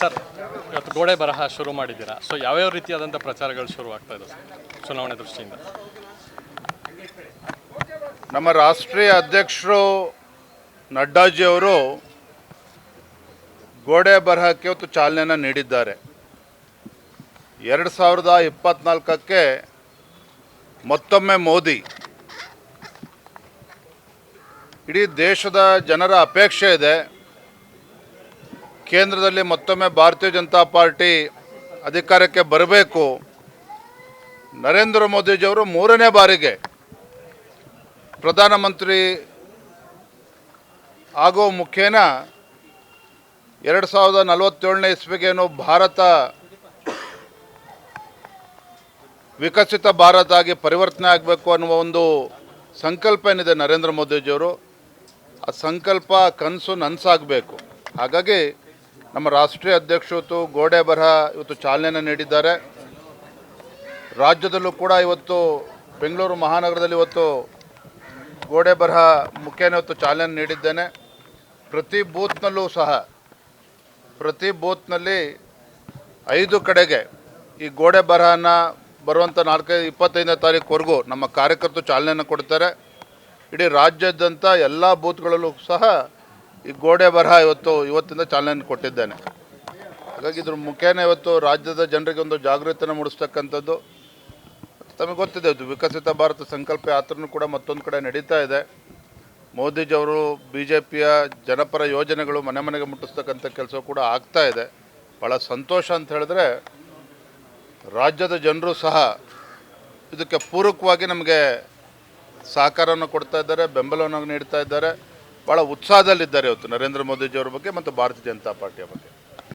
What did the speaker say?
Sir, ಇವತ್ತು ಗೋಡೆ ಬರಹ ಶುರು ಮಾಡಿದ್ದೀರಾ? ಸೊ ಯಾವ್ಯಾವ ರೀತಿಯಾದಂಥ ಪ್ರಚಾರಗಳು ಶುರು ಆಗ್ತಾ ಇದೆ ಚುನಾವಣೆ ದೃಷ್ಟಿಯಿಂದ? ನಮ್ಮ ರಾಷ್ಟ್ರೀಯ ಅಧ್ಯಕ್ಷರು ನಡ್ಡಾಜಿಯವರು ಗೋಡೆ ಬರಹಕ್ಕೆ ಇವತ್ತು ಚಾಲನೆಯನ್ನು ನೀಡಿದ್ದಾರೆ. ಎರಡು ಸಾವಿರದ ಇಪ್ಪತ್ನಾಲ್ಕಕ್ಕೆ ಮತ್ತೊಮ್ಮೆ ಮೋದಿ ಇಡೀ ದೇಶದ ಜನರ ಅಪೇಕ್ಷೆ ಇದೆ. ಕೇಂದ್ರದಲ್ಲಿ ಮತ್ತೊಮ್ಮೆ ಭಾರತೀಯ ಜನತಾ ಪಾರ್ಟಿ ಅಧಿಕಾರಕ್ಕೆ ಬರಬೇಕು. ನರೇಂದ್ರ ಮೋದಿಜಿಯವರು ಮೂರನೇ ಬಾರಿಗೆ ಪ್ರಧಾನಮಂತ್ರಿ ಆಗೋ ಮುಖೇನ ಎರಡು ಸಾವಿರದ ನಲವತ್ತೇಳನೇ ಇಸ್ವಿಗೇನು ಭಾರತ ವಿಕಸಿತ ಭಾರತ ಆಗಿ ಪರಿವರ್ತನೆ ಆಗಬೇಕು ಅನ್ನುವ ಒಂದು ಸಂಕಲ್ಪ ಏನಿದೆ ನರೇಂದ್ರ ಮೋದಿಜಿಯವರು, ಆ ಸಂಕಲ್ಪ ಕನಸು ನನಸಾಗಬೇಕು. ಹಾಗಾಗಿ ನಮ್ಮ ರಾಷ್ಟ್ರೀಯ ಅಧ್ಯಕ್ಷರು ಇವತ್ತು ಗೋಡೆ ಬರಹ ಇವತ್ತು ಚಾಲನೆಯನ್ನು ನೀಡಿದ್ದಾರೆ. ರಾಜ್ಯದಲ್ಲೂ ಕೂಡ ಇವತ್ತು ಬೆಂಗಳೂರು ಮಹಾನಗರದಲ್ಲಿ ಇವತ್ತು ಗೋಡೆ ಬರಹ ಮುಖೇನ ಇವತ್ತು ಚಾಲನೆ ನೀಡಿದ್ದೇನೆ. ಪ್ರತಿ ಬೂತ್ನಲ್ಲೂ ಸಹ, ಪ್ರತಿ ಬೂತ್ನಲ್ಲಿ ಐದು ಕಡೆಗೆ ಈ ಗೋಡೆ ಬರಹನ ಬರುವಂಥ ನಾಲ್ಕೈದು, ಇಪ್ಪತ್ತೈದನೇ ತಾರೀಕುವರೆಗೂ ನಮ್ಮ ಕಾರ್ಯಕರ್ತರು ಚಾಲನೆಯನ್ನು ಕೊಡ್ತಾರೆ. ಇಡೀ ರಾಜ್ಯದಂಥ ಎಲ್ಲ ಬೂತ್ಗಳಲ್ಲೂ ಸಹ ಈ ಗೋಡೆ ಬರಹ ಇವತ್ತು ಇವತ್ತಿಂದ ಚಾಲನೆ ಕೊಟ್ಟಿದ್ದೇನೆ. ಹಾಗಾಗಿ ಇದ್ರ ಮುಖೇನ ಇವತ್ತು ರಾಜ್ಯದ ಜನರಿಗೆ ಒಂದು ಜಾಗೃತಿಯನ್ನು ಮೂಡಿಸ್ತಕ್ಕಂಥದ್ದು. ತಮಗೆ ಗೊತ್ತಿದೆ, ಇದು ವಿಕಸಿತ ಭಾರತ ಸಂಕಲ್ಪ ಯಾತ್ರೆನೂ ಕೂಡ ಮತ್ತೊಂದು ಕಡೆ ನಡೀತಾ ಇದೆ. ಮೋದಿಜಿಯವರು ಬಿ ಜೆ ಪಿಯ ಜನಪರ ಯೋಜನೆಗಳು ಮನೆ ಮನೆಗೆ ಮುಟ್ಟಿಸ್ತಕ್ಕಂಥ ಕೆಲಸ ಕೂಡ ಆಗ್ತಾ ಇದೆ. ಭಾಳ ಸಂತೋಷ ಅಂತ ಹೇಳಿದ್ರೆ ರಾಜ್ಯದ ಜನರು ಸಹ ಇದಕ್ಕೆ ಪೂರಕವಾಗಿ ನಮಗೆ ಸಹಕಾರವನ್ನು ಕೊಡ್ತಾ ಇದ್ದಾರೆ, ಬೆಂಬಲವನ್ನು ನೀಡ್ತಾ ಇದ್ದಾರೆ. ಭಾಳ ಉತ್ಸಾಹದಲ್ಲಿದ್ದಾರೆ ಇವತ್ತು ನರೇಂದ್ರ ಮೋದಿಜಿಯವ್ರ ಬಗ್ಗೆ ಮತ್ತು ಭಾರತೀಯ ಜನತಾ ಪಾರ್ಟಿಯ ಬಗ್ಗೆ.